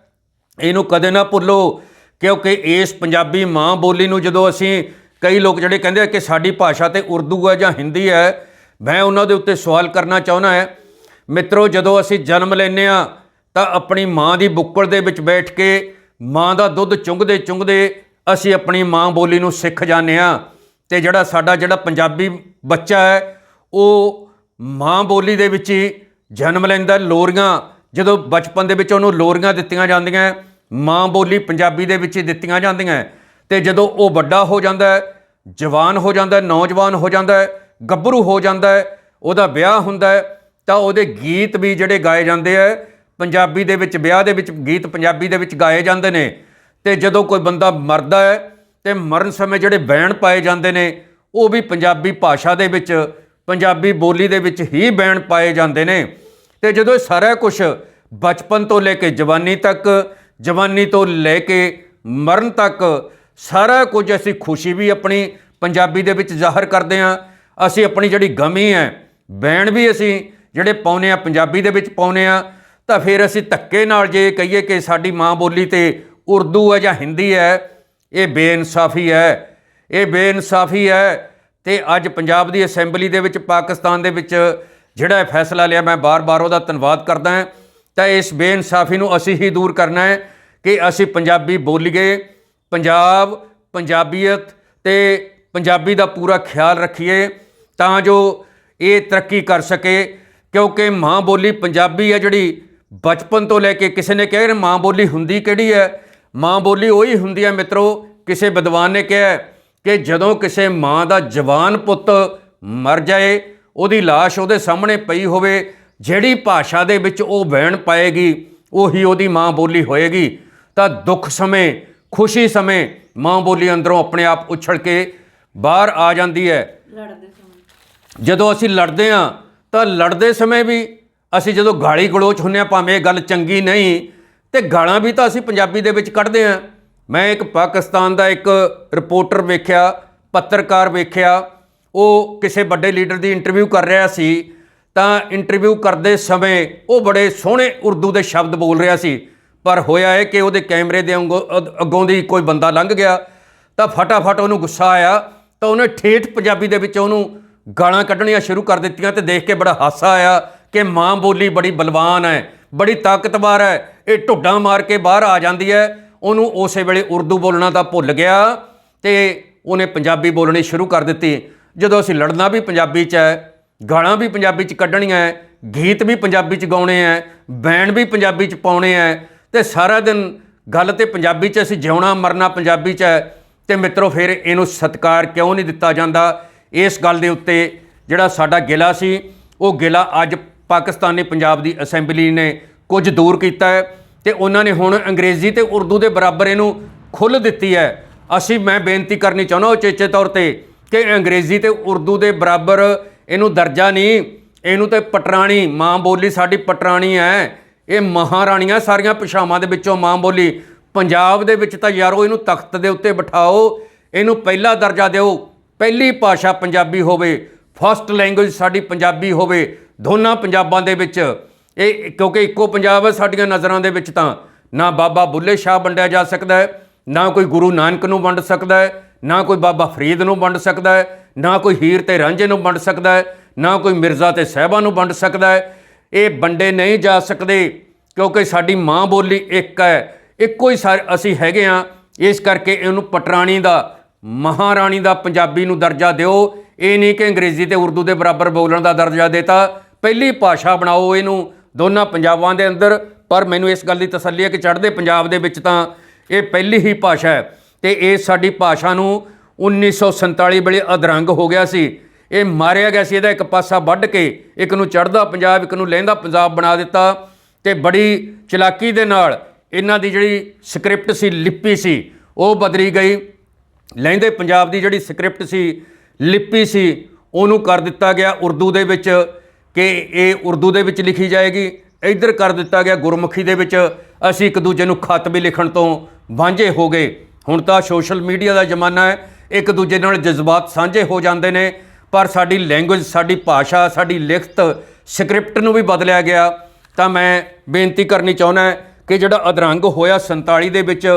ਇਹਨੂੰ ਕਦੇ ਨਾ ਭੁੱਲੋ, ਕਿਉਂਕਿ ਇਸ ਪੰਜਾਬੀ ਮਾਂ ਬੋਲੀ ਨੂੰ ਜਦੋਂ ਅਸੀਂ ਕਈ ਲੋਕ ਜਿਹੜੇ ਕਹਿੰਦੇ ਆ ਕਿ ਸਾਡੀ ਭਾਸ਼ਾ ਤੇ ਉਰਦੂ ਹੈ ਜਾਂ ਹਿੰਦੀ ਹੈ, ਮੈਂ ਉਹਨਾਂ ਦੇ ਉੱਤੇ ਸਵਾਲ ਕਰਨਾ ਚਾਹੁੰਦਾ ਹੈ। ਮਿੱਤਰੋ, ਜਦੋਂ ਅਸੀਂ ਜਨਮ ਲੈਂਦੇ ਆ ਤਾਂ ਆਪਣੀ ਮਾਂ ਦੀ ਬੁੱਕਲ ਦੇ ਵਿੱਚ ਬੈਠ ਕੇ ਮਾਂ ਦਾ ਦੁੱਧ ਚੁੰਗਦੇ ਚੁੰਗਦੇ ਅਸੀਂ ਆਪਣੀ ਮਾਂ ਬੋਲੀ ਨੂੰ ਸਿੱਖ ਜਾਂਦੇ ਆ ਤੇ ਜਿਹੜਾ ਸਾਡਾ ਜਿਹੜਾ ਪੰਜਾਬੀ ਬੱਚਾ ਹੈ, ਉਹ ਮਾਂ ਬੋਲੀ ਦੇ ਵਿੱਚ ਹੀ ਜਨਮ ਲੈਂਦਾ ਲੋਰੀਆਂ। ਜਦੋਂ ਬਚਪਨ ਦੇ ਵਿੱਚ ਉਹਨੂੰ ਲੋਰੀਆਂ ਦਿੱਤੀਆਂ ਜਾਂਦੀਆਂ ਮਾਂ ਬੋਲੀ ਪੰਜਾਬੀ ਦੇ ਵਿੱਚ ਹੀ ਦਿੱਤੀਆਂ ਜਾਂਦੀਆਂ ਤੇ ਜਦੋਂ ਉਹ ਵੱਡਾ ਹੋ ਜਾਂਦਾ ਹੈ, ਜਵਾਨ ਹੋ ਜਾਂਦਾ ਹੈ, ਨੌਜਵਾਨ ਹੋ ਜਾਂਦਾ ਹੈ, ਗੱਭਰੂ ਹੋ ਜਾਂਦਾ ਹੈ, ਉਹਦਾ ਵਿਆਹ ਹੁੰਦਾ ਹੈ, ਤਾਂ ਉਹਦੇ ਗੀਤ ਵੀ ਜਿਹੜੇ ਗਾਏ ਜਾਂਦੇ ਆ ਪੰਜਾਬੀ ਦੇ ਵਿੱਚ, ਵਿਆਹ ਦੇ ਵਿੱਚ ਗੀਤ ਪੰਜਾਬੀ ਦੇ ਵਿੱਚ ਗਾਏ ਜਾਂਦੇ ਨੇ। ਤੇ ਜਦੋਂ ਕੋਈ ਬੰਦਾ ਮਰਦਾ ਹੈ, ਤੇ ਮਰਨ ਸਮੇਂ ਜਿਹੜੇ ਬੈਣ ਪਾਏ ਜਾਂਦੇ ਨੇ, ਉਹ ਵੀ ਪੰਜਾਬੀ ਭਾਸ਼ਾ ਦੇ ਵਿੱਚ, ਪੰਜਾਬੀ ਬੋਲੀ ਦੇ ਵਿੱਚ ਹੀ ਬੈਣ ਪਾਏ ਜਾਂਦੇ ਨੇ। ਤੇ ਜਦੋਂ ਇਹ ਸਾਰਾ ਕੁਝ ਬਚਪਨ ਤੋਂ ਲੈ ਕੇ ਜਵਾਨੀ ਤੱਕ ਜਵਾਨੀ ਤੋਂ ਲੈ ਕੇ ਮਰਨ ਤੱਕ ਸਾਰਾ ਕੁਝ ਅਸੀਂ ਖੁਸ਼ੀ ਵੀ ਆਪਣੀ ਪੰਜਾਬੀ ਦੇ ਵਿੱਚ ਜ਼ਾਹਰ ਕਰਦੇ ਹਾਂ। ਅਸੀਂ ਆਪਣੀ ਜਿਹੜੀ ਗਮੀ ਹੈ, ਬੈਣ ਵੀ ਅਸੀਂ ਜਿਹੜੇ ਪਾਉਨੇ ਆ ਪੰਜਾਬੀ ਦੇ ਵਿੱਚ ਪਾਉਨੇ ਆ ਤਾਂ ਫਿਰ ਅਸੀਂ ਧੱਕੇ ਨਾਲ ਜੇ ਕਹੀਏ ਕਿ ਸਾਡੀ ਮਾਂ ਬੋਲੀ ਤੇ ਉਰਦੂ ਹੈ ਜਾਂ ਹਿੰਦੀ ਹੈ, ਇਹ ਬੇਇਨਸਾਫੀ ਹੈ। ਇਹ ਬੇਇਨਸਾਫੀ ਹੈ ਤੇ ਅੱਜ ਪੰਜਾਬ ਦੀ ਅਸੈਂਬਲੀ ਦੇ ਵਿੱਚ ਪਾਕਿਸਤਾਨ ਦੇ ਵਿੱਚ ਜਿਹੜਾ ਫੈਸਲਾ ਲਿਆ, ਮੈਂ ਬਾਰ-ਬਾਰ ਉਹਦਾ ਧੰਨਵਾਦ ਕਰਦਾ ਹਾਂ। ਤਾਂ ਇਸ ਬੇਇਨਸਾਫੀ ਨੂੰ ਅਸੀਂ ਹੀ ਦੂਰ ਕਰਨਾ ਹੈ ਕਿ ਅਸੀਂ ਪੰਜਾਬੀ ਬੋਲੀਏ ਪੰਜਾਬ, ਪੰਜਾਬੀਅਤ ਤੇ ਪੰਜਾਬੀ ਦਾ ਪੂਰਾ ਖਿਆਲ ਰੱਖੀਏ ਤਾਂ ਜੋ ਇਹ ਤਰੱਕੀ ਕਰ ਸਕੇ, ਕਿਉਂਕਿ ਮਾਂ ਬੋਲੀ ਪੰਜਾਬੀ ਹੈ ਜਿਹੜੀ ਬਚਪਨ ਤੋਂ ਲੈ ਕੇ ਕਿਸੇ ਨੇ ਕਿਹਾ ਮਾਂ ਬੋਲੀ ਹੁੰਦੀ ਕਿਹੜੀ ਹੈ? ਮਾਂ ਬੋਲੀ ਉਹੀ ਹੁੰਦੀ ਹੈ ਮਿੱਤਰੋ, ਕਿਸੇ ਵਿਦਵਾਨ ਨੇ ਕਿਹਾ ਕਿ ਜਦੋਂ ਕਿਸੇ ਮਾਂ ਦਾ ਜਵਾਨ ਪੁੱਤ ਮਰ ਜਾਏ, ਉਹਦੀ লাশ ਉਹਦੇ ਸਾਹਮਣੇ ਪਈ ਹੋਵੇ ਜਿਹੜੀ ਭਾਸ਼ਾ ਦੇ ਵਿੱਚ ਉਹ ਬਹਿਣ ਪਾਏਗੀ ਉਹੀ ਉਹਦੀ ਮਾਂ ਬੋਲੀ ਹੋਏਗੀ। ਤਾਂ ਦੁੱਖ ਸਮੇਂ ਖੁਸ਼ੀ ਸਮੇਂ ਮਾਂ ਬੋਲੀ ਅੰਦਰੋਂ ਆਪਣੇ ਆਪ ਉਛਲ ਕੇ ਬਾਹਰ ਆ ਜਾਂਦੀ ਹੈ। ਲੜਦੇ ਸਮੇਂ। ਜਦੋਂ ਅਸੀਂ ਲੜਦੇ ਹਾਂ ਤਾਂ ਲੜਦੇ ਸਮੇਂ ਵੀ ਅਸੀਂ ਜਦੋਂ ਗਾਲੀ ਗਲੋਚ ਹੁੰਨੇ ਆ ਭਾਵੇਂ ਇਹ ਗੱਲ ਚੰਗੀ ਨਹੀਂ ਤੇ ਗਾਲਾਂ ਵੀ ਤਾਂ ਅਸੀਂ ਪੰਜਾਬੀ ਦੇ ਵਿੱਚ ਕੱਢਦੇ ਹਾਂ। ਮੈਂ ਇੱਕ ਪਾਕਿਸਤਾਨ ਦਾ ਇੱਕ ਰਿਪੋਰਟਰ ਵੇਖਿਆ ਪੱਤਰਕਾਰ ਵੇਖਿਆ ਉਹ ਕਿਸੇ ਵੱਡੇ ਲੀਡਰ ਦੀ ਇੰਟਰਵਿਊ ਕਰ ਰਿਹਾ ਸੀ। ਤਾਂ ਇੰਟਰਵਿਊ ਕਰਦੇ ਸਮੇਂ ਉਹ ਬੜੇ ਸੋਹਣੇ ਉਰਦੂ ਦੇ ਸ਼ਬਦ ਬੋਲ ਰਿਹਾ ਸੀ। ਪਰ ਹੋਇਆ ਹੈ ਕਿ ਉਹਦੇ ਕੈਮਰੇ ਦੇ ਅੰਗੋਂ- ਅ- ਅੱਗੋਂ ਦੀ ਕੋਈ ਬੰਦਾ ਲੰਘ ਗਿਆ, ਤਾਂ ਫਟਾਫਟ ਉਹਨੂੰ ਗੁੱਸਾ ਆਇਆ, ਤਾਂ ਉਹਨੇ ਠੇਠ ਪੰਜਾਬੀ ਦੇ ਵਿੱਚ ਉਹਨੂੰ ਗਾਲਾਂ ਕੱਢਣੀਆਂ ਸ਼ੁਰੂ ਕਰ ਦਿੱਤੀਆਂ ਤੇ ਦੇਖ ਕੇ ਬੜਾ ਹਾਸਾ ਆਇਆ ਕਿ ਮਾਂ ਬੋਲੀ ਬੜੀ ਬਲਵਾਨ ਹੈ, ਬੜੀ ਤਾਕਤਵਰ ਹੈ, ਇਹ ਢੁੱਡਾਂ ਮਾਰ ਕੇ ਬਾਹਰ ਆ ਜਾਂਦੀ ਹੈ। ਉਹਨੂੰ ਉਸੇ ਵੇਲੇ ਉਰਦੂ ਬੋਲਣਾ ਤਾਂ ਭੁੱਲ ਗਿਆ ਤੇ ਉਹਨੇ ਪੰਜਾਬੀ ਬੋਲਣੀ ਸ਼ੁਰੂ ਕਰ ਦਿੱਤੀ। ਜਦੋਂ ਅਸੀਂ ਲੜਨਾ ਵੀ ਪੰਜਾਬੀ 'ਚ ਹੈ ਗਾਲਾਂ ਵੀ ਪੰਜਾਬੀ 'ਚ ਕੱਢਣੀਆਂ ਹੈ ਗੀਤ ਵੀ ਪੰਜਾਬੀ 'ਚ ਗਾਉਣੇ ਹੈ ਬੈਂਡ ਵੀ ਪੰਜਾਬੀ 'ਚ ਪਾਉਣੇ ਹੈ ਤੇ ਸਾਰਾ ਦਿਨ ਗੱਲ ਤੇ ਪੰਜਾਬੀ 'ਚ ਅਸੀਂ ਜਿਉਣਾ, ਮਰਨਾ ਪੰਜਾਬੀ 'ਚ ਹੈ ਤੇ ਮਿੱਤਰੋ ਫਿਰ ਇਹਨੂੰ ਸਤਿਕਾਰ ਕਿਉਂ ਨਹੀਂ ਦਿੱਤਾ ਜਾਂਦਾ? ਇਸ ਗੱਲ ਦੇ ਉੱਤੇ ਜਿਹੜਾ ਸਾਡਾ ਗਿਲਾ ਸੀ, ਉਹ ਗਿਲਾ ਅੱਜ ਪਾਕਿਸਤਾਨੀ ਪੰਜਾਬ ਦੀ ਅਸੈਂਬਲੀ ਨੇ ਕੁਝ ਦੂਰ ਕੀਤਾ ਹੈ ਤੇ ਉਹਨਾਂ ਨੇ ਹੁਣ ਅੰਗਰੇਜ਼ੀ ਤੇ ਉਰਦੂ ਦੇ ਬਰਾਬਰ ਇਹਨੂੰ ਖੁੱਲ੍ਹ ਦਿੱਤੀ ਹੈ ਅਸੀਂ, ਮੈਂ ਬੇਨਤੀ ਕਰਨੀ ਚਾਹੁੰਦਾ ਉਚੇਚੇ ਤੌਰ ਤੇ ਕਿ ਅੰਗਰੇਜ਼ੀ ਤੇ ਉਰਦੂ ਦੇ ਬਰਾਬਰ ਇਹਨੂੰ ਦਰਜਾ ਨਹੀਂ, ਇਹਨੂੰ ਤੇ ਪਟਰਾਣੀ, ਮਾਂ ਬੋਲੀ ਸਾਡੀ ਪਟਰਾਣੀ ਹੈ। ਇਹ ਮਹਾਰਾਣੀਆਂ ਸਾਰੀਆਂ ਭਾਸ਼ਾਵਾਂ ਦੇ ਵਿੱਚੋਂ ਮਾਂ ਬੋਲੀ। ਪੰਜਾਬ ਦੇ ਵਿੱਚ ਤਾਂ ਯਾਰੋ ਇਹਨੂੰ ਤਖਤ ਦੇ ਉੱਤੇ ਬਿਠਾਓ, ਇਹਨੂੰ ਪਹਿਲਾ ਦਰਜਾ ਦਿਓ, ਪਹਿਲੀ ਭਾਸ਼ਾ ਪੰਜਾਬੀ ਹੋਵੇ ਫਸਟ ਲੈਂਗੁਏਜ ਸਾਡੀ ਪੰਜਾਬੀ ਹੋਵੇ, ਦੋਨਾਂ ਪੰਜਾਬਾਂ ਦੇ ਵਿੱਚ। ਇਹ ਕਿਉਂਕਿ ਇੱਕੋ ਪੰਜਾਬ ਹੈ ਸਾਡੀਆਂ ਨਜ਼ਰਾਂ ਦੇ ਵਿੱਚ ਤਾਂ। ਨਾ ਬਾਬਾ ਬੁੱਲੇ ਸ਼ਾਹ ਵੰਡਿਆ ਜਾ ਸਕਦਾ ਹੈ, ਨਾ ਕੋਈ ਗੁਰੂ ਨਾਨਕ ਨੂੰ ਵੰਡ ਸਕਦਾ ਹੈ ਨਾ ਕੋਈ ਬਾਬਾ ਫਰੀਦ ਨੂੰ ਵੰਡ ਸਕਦਾ ਹੈ, ਨਾ ਕੋਈ ਹੀਰ ਤੇ ਰਾਂਝੇ ਨੂੰ ਵੰਡ ਸਕਦਾ ਹੈ, ਨਾ ਕੋਈ ਮਿਰਜ਼ਾ ਤੇ ਸਾਹਿਬਾ ਨੂੰ ਵੰਡ ਸਕਦਾ ਹੈ। ਇਹ ਵੰਡੇ ਨਹੀਂ ਜਾ ਸਕਦੇ ਕਿਉਂਕਿ ਸਾਡੀ ਮਾਂ ਬੋਲੀ ਇੱਕ ਹੈ। ਇੱਕੋ ਹੀ ਸਾਰੇ ਅਸੀਂ ਹੈਗੇ ਆ ਇਸ ਕਰਕੇ ਇਹਨੂੰ ਪਟਰਾਣੀ ਦਾ, ਮਹਾਰਾਣੀ ਦਾ ਪੰਜਾਬੀ ਨੂੰ ਦਰਜਾ ਦਿਓ। ਇਹ ਨਹੀਂ ਕਿ ਅੰਗਰੇਜ਼ੀ ਤੇ ਉਰਦੂ ਦੇ ਬਰਾਬਰ ਬੋਲਣ ਦਾ ਦਰਜਾ ਦੇਤਾ। ਪਹਿਲੀ ਭਾਸ਼ਾ ਬਣਾਓ ਇਹਨੂੰ ਦੋਨਾਂ ਪੰਜਾਬਾਂ ਦੇ ਅੰਦਰ। ਪਰ ਮੈਨੂੰ ਇਸ ਗੱਲ ਦੀ ਤਸੱਲੀ ਹੈ ਕਿ ਚੜ੍ਹਦੇ ਪੰਜਾਬ ਦੇ ਵਿੱਚ ਤਾਂ ਇਹ ਪਹਿਲੀ ਹੀ ਭਾਸ਼ਾ ਹੈ। ਤੇ ਇਹ ਸਾਡੀ ਭਾਸ਼ਾ ਨੂੰ 1947 ਵੇਲੇ ਅਧਰੰਗ ਹੋ ਗਿਆ ਸੀ। ਇਹ ਮਾਰਿਆ ਗਿਆ ਸੀ, ਇਹਦਾ ਇੱਕ ਪਾਸਾ ਵੱਢ ਕੇ, ਇੱਕ ਨੂੰ ਚੜ੍ਹਦਾ ਪੰਜਾਬ, ਇੱਕ ਨੂੰ ਲਹਿੰਦਾ ਪੰਜਾਬ ਬਣਾ ਦਿੱਤਾ ਤੇ ਬੜੀ ਚਲਾਕੀ ਦੇ ਨਾਲ ਇਹਨਾਂ ਦੀ ਜਿਹੜੀ ਸਕ੍ਰਿਪਟ ਸੀ, ਲਿਪੀ ਸੀ, ਉਹ ਬਦਲੀ ਗਈ। ਲਹਿੰਦੇ ਪੰਜਾਬ ਦੀ ਜਿਹੜੀ ਸਕ੍ਰਿਪਟ ਸੀ, ਲਿਪੀ ਸੀ, ਉਹਨੂੰ ਕਰ ਦਿੱਤਾ ਗਿਆ ਉਰਦੂ ਦੇ ਵਿੱਚ ਕਿ ਇਹ ਉਰਦੂ ਦੇ ਵਿੱਚ ਲਿਖੀ ਜਾਏਗੀ। ਇੱਧਰ ਕਰ ਦਿੱਤਾ ਗਿਆ ਗੁਰਮੁਖੀ ਦੇ ਵਿੱਚ। ਅਸੀਂ ਇੱਕ ਦੂਜੇ ਨੂੰ ਖਤ ਵੀ ਲਿਖਣ ਤੋਂ ਵਾਂਝੇ ਹੋ ਗਏ। ਹੁਣ ਤਾਂ ਸੋਸ਼ਲ ਮੀਡੀਆ ਦਾ ਜ਼ਮਾਨਾ ਹੈ, ਇੱਕ ਦੂਜੇ ਨਾਲ ਜਜ਼ਬਾਤ ਸਾਂਝੇ ਹੋ ਜਾਂਦੇ ਨੇ, ਪਰ ਸਾਡੀ ਲੈਂਗੁਏਜ, ਸਾਡੀ ਭਾਸ਼ਾ, ਸਾਡੀ ਲਿਖਤ ਸਕ੍ਰਿਪਟ ਨੂੰ ਵੀ ਬਦਲਿਆ ਗਿਆ। ਤਾਂ ਮੈਂ ਬੇਨਤੀ ਕਰਨੀ ਚਾਹੁੰਦਾ ਕਿ ਜਿਹੜਾ ਅਧਰੰਗ ਹੋਇਆ 47 ਦੇ ਵਿੱਚ,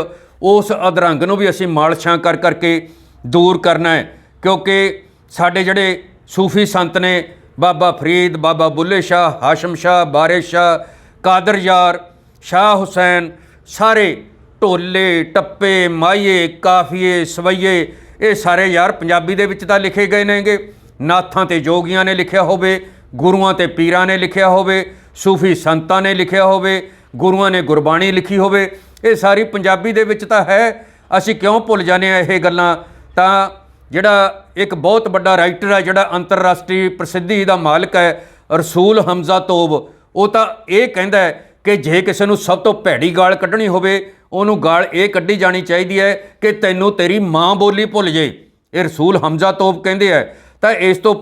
ਉਸ ਅਧਰੰਗ ਨੂੰ ਵੀ ਅਸੀਂ ਮਾਲਸ਼ਾਂ ਕਰ ਕਰਕੇ ਦੂਰ ਕਰਨਾ ਹੈ, ਕਿਉਂਕਿ ਸਾਡੇ ਜਿਹੜੇ ਸੂਫੀ ਸੰਤ ਨੇ, ਬਾਬਾ ਫਰੀਦ, ਬਾਬਾ ਬੁੱਲੇ ਸ਼ਾਹ, ਹਾਸ਼ਮ ਸ਼ਾਹ ਬਾਰੇ ਸ਼ਾਹ, ਕਾਦਰ ਯਾਰ, ਸ਼ਾਹ ਹੁਸੈਨ, ਸਾਰੇ ਢੋਲੇ, ਟੱਪੇ, ਮਾਈਏ, ਕਾਫੀਏ, ਸਵਈਏ, ਇਹ ਸਾਰੇ ਯਾਰ ਪੰਜਾਬੀ ਦੇ ਵਿੱਚ ਤਾਂ ਲਿਖੇ ਗਏ ਨੇਗੇ। ਨਾਥਾਂ ਤੇ ਜੋਗੀਆਂ ਨੇ ਲਿਖਿਆ ਹੋਵੇ, ਗੁਰੂਆਂ ਤੇ ਪੀਰਾਂ ਨੇ ਲਿਖਿਆ ਹੋਵੇ, ਸੂਫੀ ਸੰਤਾਂ ਨੇ ਲਿਖਿਆ ਹੋਵੇ, ਗੁਰੂਆਂ ਨੇ ਗੁਰਬਾਣੀ ਲਿਖੀ ਹੋਵੇ, ਇਹ ਸਾਰੀ ਪੰਜਾਬੀ ਦੇ ਵਿੱਚ ਤਾਂ ਹੈ। ਅਸੀਂ ਕਿਉਂ ਭੁੱਲ ਜਾਂਦੇ ਆ ਇਹ ਗੱਲਾਂ? ਤਾਂ ਜਿਹੜਾ ਇੱਕ ਬਹੁਤ ਵੱਡਾ ਰਾਈਟਰ ਹੈ, ਜਿਹੜਾ ਅੰਤਰਰਾਸ਼ਟਰੀ ਪ੍ਰਸਿੱਧੀ ਦਾ ਮਾਲਕ ਹੈ, ਰਸੂਲ ਹਮਜ਼ਾ ਤੋਬ, ਉਹ ਤਾਂ ਇਹ ਕਹਿੰਦਾ ਹੈ ਕਿ ਜੇ ਕਿਸੇ ਨੂੰ ਸਭ ਤੋਂ ਭੈੜੀ ਗਾਲ ਕੱਢਣੀ ਹੋਵੇ, ਉਹਨੂੰ ਗਾਲ ਇਹ ਕੱਢੀ ਜਾਣੀ ਚਾਹੀਦੀ ਹੈ ਕਿ ਤੈਨੂੰ ਤੇਰੀ ਮਾਂ ਬੋਲੀ ਭੁੱਲ ਜੇ। ਇਹ ਰਸੂਲ ਹਮਜ਼ਾ ਤੋਬ ਕਹਿੰਦੇ ਆ। ਤਾਂ ਇਸ ਤੋਂ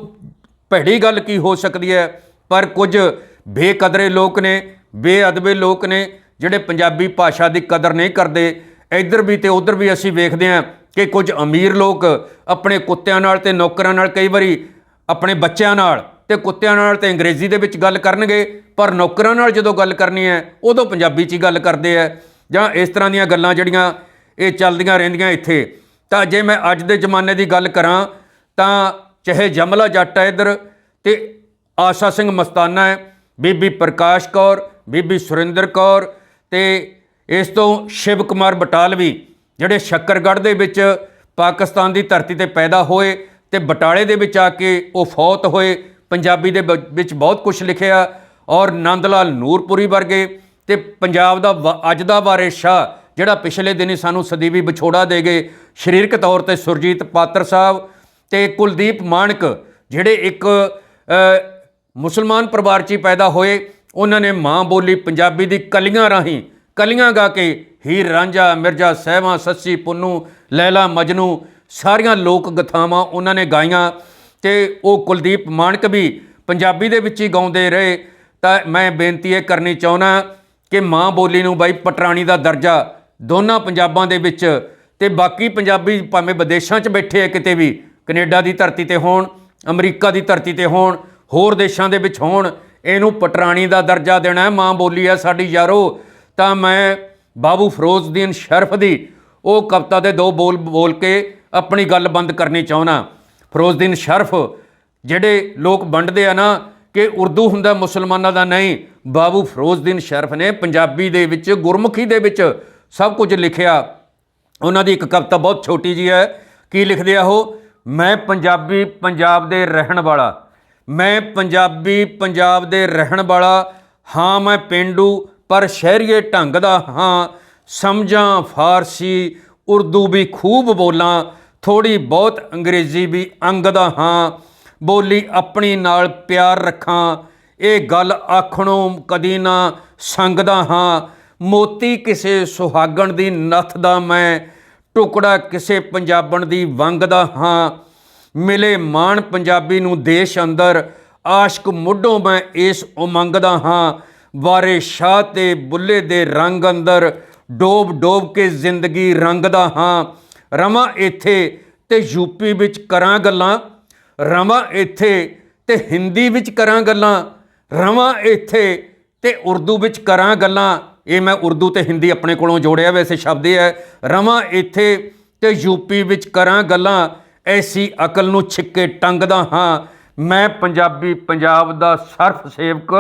ਭੈੜੀ ਗੱਲ ਕੀ ਹੋ ਸਕਦੀ ਹੈ? ਪਰ ਕੁਝ ਬੇਕਦਰੇ ਲੋਕ ਨੇ, ਬੇਅਦਬੇ ਲੋਕ ਨੇ, ਜਿਹੜੇ ਪੰਜਾਬੀ ਭਾਸ਼ਾ ਦੀ ਕਦਰ ਨਹੀਂ ਕਰਦੇ। ਇੱਧਰ ਵੀ ਤੇ ਉੱਧਰ ਵੀ ਅਸੀਂ ਵੇਖਦੇ ਹਾਂ ਕਿ ਕੁਝ ਅਮੀਰ ਲੋਕ ਆਪਣੇ ਕੁੱਤਿਆਂ ਨਾਲ ਤੇ ਨੌਕਰਾਂ ਨਾਲ ਕਈ ਵਾਰੀ ਆਪਣੇ ਬੱਚਿਆਂ ਨਾਲ ਤੇ ਕੁੱਤਿਆਂ ਨਾਲ ਤੇ ਅੰਗਰੇਜ਼ੀ ਦੇ ਵਿੱਚ ਗੱਲ ਕਰਨਗੇ, ਪਰ ਨੌਕਰਾਂ ਨਾਲ ਜਦੋਂ ਗੱਲ ਕਰਨੀ ਹੈ, ਉਦੋਂ ਪੰਜਾਬੀ 'ਚ ਹੀ ਗੱਲ ਕਰਦੇ ਆ। ਜਾਂ ਇਸ ਤਰ੍ਹਾਂ ਦੀਆਂ ਗੱਲਾਂ ਜਿਹੜੀਆਂ ਇਹ ਚੱਲਦੀਆਂ ਰਹਿੰਦੀਆਂ ਇੱਥੇ। ਤਾਂ ਜੇ ਮੈਂ ਅੱਜ ਦੇ ਜ਼ਮਾਨੇ ਦੀ ਗੱਲ ਕਰਾਂ, ਤਾਂ ਚਾਹੇ ਜਮਲਾ ਜੱਟ ਹੈ ਇੱਧਰ ਤੇ ਆਸ਼ਾ ਸਿੰਘ ਮਸਤਾਨਾ ਹੈ, ਬੀਬੀ ਪ੍ਰਕਾਸ਼ ਕੌਰ, ਬੀਬੀ ਸੁਰਿੰਦਰ ਕੌਰ ਤੇ ਇਸ ਤੋਂ ਸ਼ਿਵ ਕੁਮਾਰ ਬਟਾਲਵੀ, ਜਿਹੜੇ ਸ਼ੱਕਰਗੜ੍ਹ ਦੇ ਵਿੱਚ ਪਾਕਿਸਤਾਨ ਦੀ ਧਰਤੀ ਤੇ ਪੈਦਾ ਹੋਏ ਤੇ ਬਟਾਲੇ ਦੇ ਵਿੱਚ ਆ ਕੇ ਉਹ ਫੌਤ ਹੋਏ ਪੰਜਾਬੀ ਦੇ ਬ- ਵਿੱਚ ਬਹੁਤ ਕੁਝ ਲਿਖਿਆ ਔਰ ਨੰਦ ਲਾਲ ਨੂਰਪੁਰੀ ਵਰਗੇ ਤੇ ਪੰਜਾਬ ਦਾ ਵਾ- ਅੱਜ ਦਾ ਵਾਰਿਸ ਸ਼ਾਹ, ਜਿਹੜਾ ਪਿਛਲੇ ਦਿਨੀ ਸਾਨੂੰ ਸਦੀਵੀ ਵਿਛੋੜਾ ਦੇ ਗਏ, ਸਰੀਰਕ ਤੌਰ ਤੇ ਸੁਰਜੀਤ ਪਾਤਰ ਸਾਹਿਬ ਤੇ ਕੁਲਦੀਪ ਮਾਨਕ ਜਿਹੜੇ ਇੱਕ ਮੁਸਲਮਾਨ ਪਰਿਵਾਰ 'ਚ ਹੀ ਪੈਦਾ ਹੋਏ, ਉਹਨਾਂ ਨੇ ਮਾਂ ਬੋਲੀ ਪੰਜਾਬੀ ਦੀ ਕਲੀਆਂ ਰਾਹੀਂ, ਕਲੀਆਂ ਗਾ ਕੇ ਹੀਰ ਰਾਂਝਾ, ਮਿਰਜ਼ਾ ਸਹਿਵਾ ਸੱਸੀ ਪੁੰਨੂ, ਲੈਲਾ ਮਜਨੂ, ਸਾਰੀਆਂ ਲੋਕ ਗਥਾਵਾਂ ਉਹਨਾਂ ਨੇ ਗਾਈਆਂ। ਤੇ ਉਹ ਕੁਲਦੀਪ ਮਾਨਕ ਵੀ ਪੰਜਾਬੀ ਦੇ ਵਿੱਚ ਹੀ ਗਾਉਂਦੇ ਰਹੇ। ਤਾਂ ਮੈਂ ਬੇਨਤੀ ਇਹ ਕਰਨੀ ਚਾਹੁੰਦਾ ਕਿ ਮਾਂ ਬੋਲੀ ਨੂੰ ਬਾਈ ਪਟਰਾਣੀ ਦਾ ਦਰਜਾ ਦੋਨਾਂ ਪੰਜਾਬਾਂ ਦੇ ਵਿੱਚ ਤੇ ਬਾਕੀ ਪੰਜਾਬੀ ਭਾਵੇਂ ਵਿਦੇਸ਼ਾਂ 'ਚ ਬੈਠੇ ਆ ਕਿਤੇ ਵੀ, ਕੈਨੇਡਾ ਦੀ ਧਰਤੀ ਤੇ ਹੋਣ, ਅਮਰੀਕਾ ਦੀ ਧਰਤੀ ਤੇ ਹੋਣ, ਹੋਰ ਦੇਸ਼ਾਂ ਦੇ ਵਿੱਚ ਹੋਣ, ਇਹਨੂੰ ਪਟਰਾਣੀ ਦਾ ਦਰਜਾ ਦੇਣਾ ਹੈ, ਮਾਂ ਬੋਲੀ ਹੈ ਸਾਡੀ ਯਾਰੋ। ਤਾਂ ਮੈਂ ਬਾਬੂ ਫਿਰੋਜ਼ਦੀਨ ਸ਼ਰਫ ਦੀ ਉਹ ਕਵਿਤਾ ਦੇ ਦੋ ਬੋਲ ਬੋਲ ਕੇ ਆਪਣੀ ਗੱਲ ਬੰਦ ਕਰਨੀ ਚਾਹੁੰਦਾ। ਫਿਰੋਜ਼ਦੀਨ ਸ਼ਰਫ ਜਿਹੜੇ ਲੋਕ ਵੰਡਦੇ ਆ ਨਾ ਕਿ ਉਰਦੂ ਹੁੰਦਾ, ਮੁਸਲਮਾਨਾਂ ਦਾ ਨਹੀਂ, ਬਾਬੂ ਫਿਰੋਜ਼ਦੀਨ ਸ਼ਰਫ ਨੇ ਪੰਜਾਬੀ ਦੇ ਵਿੱਚ, ਗੁਰਮੁਖੀ ਦੇ ਵਿੱਚ ਸਭ ਕੁਝ ਲਿਖਿਆ। ਉਹਨਾਂ ਦੀ ਇੱਕ ਕਵਿਤਾ ਬਹੁਤ ਛੋਟੀ ਜੀ ਹੈ। ਕੀ ਲਿਖਦੇ ਆ ਉਹ? ਮੈਂ ਪੰਜਾਬੀ ਪੰਜਾਬ ਦੇ ਰਹਿਣ ਵਾਲਾ, ਮੈਂ ਪੰਜਾਬੀ ਪੰਜਾਬ ਦੇ ਰਹਿਣ ਵਾਲਾ, ਹਾਂ ਮੈਂ ਪਿੰਡੂ, ਪਰ ਸ਼ਹਿਰੀਏ ਢੰਗ ਦਾ ਹਾਂ, ਸਮਝਾਂ ਫਾਰਸੀ, ਉਰਦੂ ਵੀ ਖੂਬ ਬੋਲਾਂ ਥੋੜੀ ਬਹੁਤ ਅੰਗਰੇਜ਼ੀ ਵੀ ਅੰਗਦਾ ਹਾਂ, ਬੋਲੀ ਆਪਣੀ ਨਾਲ ਪਿਆਰ ਰੱਖਾਂ, ਇਹ ਗੱਲ ਆਖਣੋਂ ਕਦੀ ਨਾ ਸੰਗਦਾ ਹਾਂ। ਮੋਤੀ ਕਿਸੇ ਸੁਹਾਗਣ ਦੀ ਨੱਥ ਦਾ ਮੈਂ, ਟੁਕੜਾ ਕਿਸੇ ਪੰਜਾਬਣ ਦੀ ਵੰਗ ਦਾ ਹਾਂ। ਮਿਲੇ ਮਾਣ ਪੰਜਾਬੀ ਨੂੰ ਦੇਸ਼ ਅੰਦਰ, ਆਸ਼ਕ ਮੁੱਢੋਂ ਮੈਂ ਇਸ ਉਮੰਗ ਦਾ ਹਾਂ। ਵਾਰੇ ਸ਼ਾਹ ਤੇ ਬੁੱਲੇ ਦੇ ਰੰਗ ਅੰਦਰ ਡੋਬ ਡੋਬ ਕੇ ਜ਼ਿੰਦਗੀ ਰੰਗਦਾ ਹਾਂ। ਰਵਾਂ ਇੱਥੇ ਤੇ ਯੂਪੀ ਵਿੱਚ ਕਰਾਂ ਗੱਲਾਂ, ਰਵਾਂ ਇੱਥੇ ਤੇ ਹਿੰਦੀ ਵਿੱਚ ਕਰਾਂ ਗੱਲਾਂ, ਰਵਾਂ ਇੱਥੇ ਤੇ ਉਰਦੂ ਵਿੱਚ ਕਰਾਂ ਗੱਲਾਂ। ਇਹ ਮੈਂ ਉਰਦੂ ਤੇ ਹਿੰਦੀ ਆਪਣੇ ਕੋਲੋਂ ਜੋੜਿਆ, ਵੈਸੇ ਸ਼ਬਦ ਇਹ ਹੈ। ਰਵਾਂ ਇੱਥੇ ਤੇ ਯੂਪੀ ਵਿੱਚ ਕਰਾਂ ਗੱਲਾਂ, ਐਸੀ ਅਕਲ ਨੂੰ ਛਿੱਕੇ ਟੰਗਦਾ ਹਾਂ। ਮੈਂ ਪੰਜਾਬੀ, ਪੰਜਾਬ ਦਾ ਸਰਫ ਸੇਵਕ,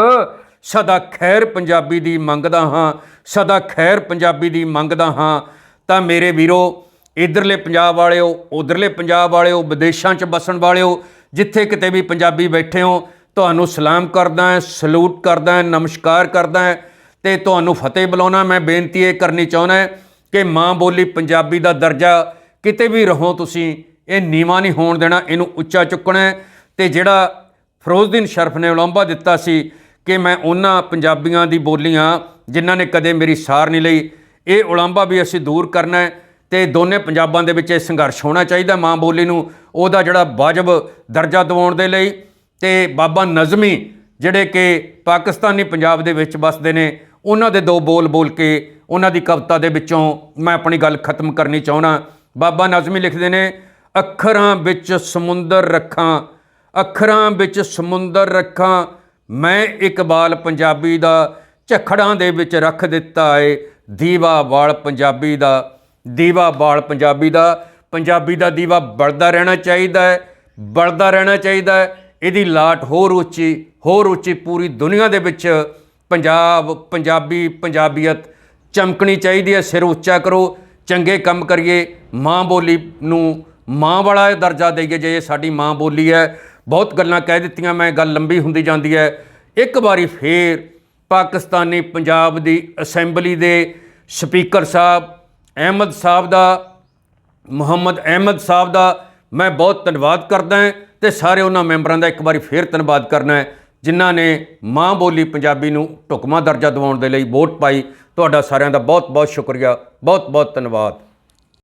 ਸਦਾ ਖੈਰ ਪੰਜਾਬੀ ਦੀ ਮੰਗਦਾ ਹਾਂ, ਸਦਾ ਖੈਰ ਪੰਜਾਬੀ ਦੀ ਮੰਗਦਾ ਹਾਂ। ਤਾਂ ਮੇਰੇ ਵੀਰੋ ਇਧਰਲੇ ਪੰਜਾਬ ਵਾਲਿਓ, ਉਧਰਲੇ ਪੰਜਾਬ ਵਾਲਿਓ, ਵਿਦੇਸ਼ਾਂ 'ਚ ਬਸਣ ਵਾਲਿਓ, ਜਿੱਥੇ ਕਿਤੇ ਵੀ ਪੰਜਾਬੀ ਬੈਠੇ ਹੋ, ਤੁਹਾਨੂੰ ਸਲਾਮ ਕਰਦਾ ਹਾਂ, ਸਲੂਟ ਕਰਦਾ ਹਾਂ, ਨਮਸਕਾਰ ਕਰਦਾ ਹਾਂ ਤੇ ਤੁਹਾਨੂੰ ਫਤਿਹ ਬੁਲਾਉਣਾ, ਮੈਂ ਬੇਨਤੀ ਇਹ ਕਰਨੀ ਚਾਹੁੰਦਾ ਕਿ ਮਾਂ ਬੋਲੀ ਪੰਜਾਬੀ ਦਾ ਦਰਜਾ ਕਿਤੇ ਵੀ ਰਹੋ ਤੁਸੀਂ, ਇਹ ਨੀਵਾਂ ਨਹੀਂ ਹੋਣ ਦੇਣਾ, ਇਹਨੂੰ ਉੱਚਾ ਚੁੱਕਣਾ ਹੈ ਤੇ ਜਿਹੜਾ ਫਿਰੋਜ਼ਦੀਨ ਸ਼ਰਫ ਨੇ ਉਲੰਭਾ ਦਿੱਤਾ ਸੀ ਕਿ ਮੈਂ ਉਹਨਾਂ ਪੰਜਾਬੀਆਂ ਦੀ ਬੋਲੀਆਂ ਜਿਨ੍ਹਾਂ ਨੇ ਕਦੇ ਮੇਰੀ ਸਾਰ ਨਹੀਂ ਲਈ, ਇਹ ਉਲੰਭਾ ਵੀ ਅਸੀਂ ਦੂਰ ਕਰਨਾ ਹੈ ਤੇ ਦੋਨੇ ਪੰਜਾਬਾਂ ਦੇ ਵਿੱਚ ਇਹ ਸੰਘਰਸ਼ ਹੋਣਾ ਚਾਹੀਦਾ ਮਾਂ ਬੋਲੀ ਨੂੰ, ਉਹਦਾ ਜਿਹੜਾ ਵਾਜਬ ਦਰਜਾ ਦਿਵਾਉਣ ਦੇ ਲਈ ਤੇ ਬਾਬਾ ਨਜ਼ਮੀ ਜਿਹੜੇ ਕਿ ਪਾਕਿਸਤਾਨੀ ਪੰਜਾਬ ਦੇ ਵਿੱਚ ਵੱਸਦੇ ਨੇ, ਉਹਨਾਂ ਦੇ ਦੋ ਬੋਲ ਬੋਲ ਕੇ ਉਹਨਾਂ ਦੀ ਕਵਿਤਾ ਦੇ ਵਿੱਚੋਂ ਮੈਂ ਆਪਣੀ ਗੱਲ ਖਤਮ ਕਰਨੀ ਚਾਹੁੰਦਾ। ਬਾਬਾ ਨਜ਼ਮੀ ਲਿਖਦੇ ਨੇ, ਅੱਖਰਾਂ ਵਿੱਚ ਸਮੁੰਦਰ ਰੱਖਾਂ, ਅੱਖਰਾਂ ਵਿੱਚ ਸਮੁੰਦਰ ਰੱਖਾਂ, ਮੈਂ ਇਕਬਾਲ ਪੰਜਾਬੀ ਦਾ, ਝਖੜਾਂ ਦੇ ਵਿੱਚ ਰੱਖ ਦਿੱਤਾ ਏ, ਦੀਵਾ ਵਾਲ ਪੰਜਾਬੀ ਦਾ। ਦੀਵਾ ਵਾਲ ਪੰਜਾਬੀ ਦਾ ਪੰਜਾਬੀ ਦਾ ਦੀਵਾ ਬਲਦਾ ਰਹਿਣਾ ਚਾਹੀਦਾ ਹੈ, ਬਲਦਾ ਰਹਿਣਾ ਚਾਹੀਦਾ ਹੈ, ਇਹਦੀ ਲਾਟ ਹੋਰ ਉੱਚੀ ਹੋਰ ਉੱਚੀ ਪੂਰੀ ਦੁਨੀਆ ਦੇ ਵਿੱਚ ਪੰਜਾਬ, ਪੰਜਾਬੀ, ਪੰਜਾਬੀਅਤ ਚਮਕਣੀ ਚਾਹੀਦੀ ਹੈ, ਸਿਰ ਉੱਚਾ ਕਰੋ, ਚੰਗੇ ਕੰਮ ਕਰੀਏ, ਮਾਂ ਬੋਲੀ ਨੂੰ ਮਾਂ ਵਾਲਾ ਦਰਜਾ ਦੇਈਏ, ਜੇ ਇਹ ਸਾਡੀ ਮਾਂ ਬੋਲੀ ਹੈ, ਬਹੁਤ ਗੱਲਾਂ ਕਹਿ ਦਿੱਤੀਆਂ ਮੈਂ, ਗੱਲ ਲੰਬੀ ਹੁੰਦੀ ਜਾਂਦੀ ਹੈ। ਇੱਕ ਵਾਰੀ ਫੇਰ ਪਾਕਿਸਤਾਨੀ ਪੰਜਾਬ ਦੀ ਅਸੈਂਬਲੀ ਦੇ ਸਪੀਕਰ ਸਾਹਿਬ ਅਹਿਮਦ ਸਾਹਿਬ ਦਾ, ਮੁਹੰਮਦ ਅਹਿਮਦ ਸਾਹਿਬ ਦਾ ਮੈਂ ਬਹੁਤ ਧੰਨਵਾਦ ਕਰਦਾ ਹਾਂ ਤੇ ਸਾਰੇ ਉਹਨਾਂ ਮੈਂਬਰਾਂ ਦਾ ਇੱਕ ਵਾਰੀ ਫੇਰ ਧੰਨਵਾਦ ਕਰਨਾ ਹੈ, ਜਿਨ੍ਹਾਂ ਨੇ ਮਾਂ ਬੋਲੀ ਪੰਜਾਬੀ ਨੂੰ ਢੁਕਵਾਂ ਦਰਜਾ ਦਿਵਾਉਣ ਦੇ ਲਈ ਵੋਟ ਪਾਈ। ਤੁਹਾਡਾ ਸਾਰਿਆਂ ਦਾ ਬਹੁਤ ਬਹੁਤ ਸ਼ੁਕਰੀਆ ਬਹੁਤ ਬਹੁਤ ਧੰਨਵਾਦ।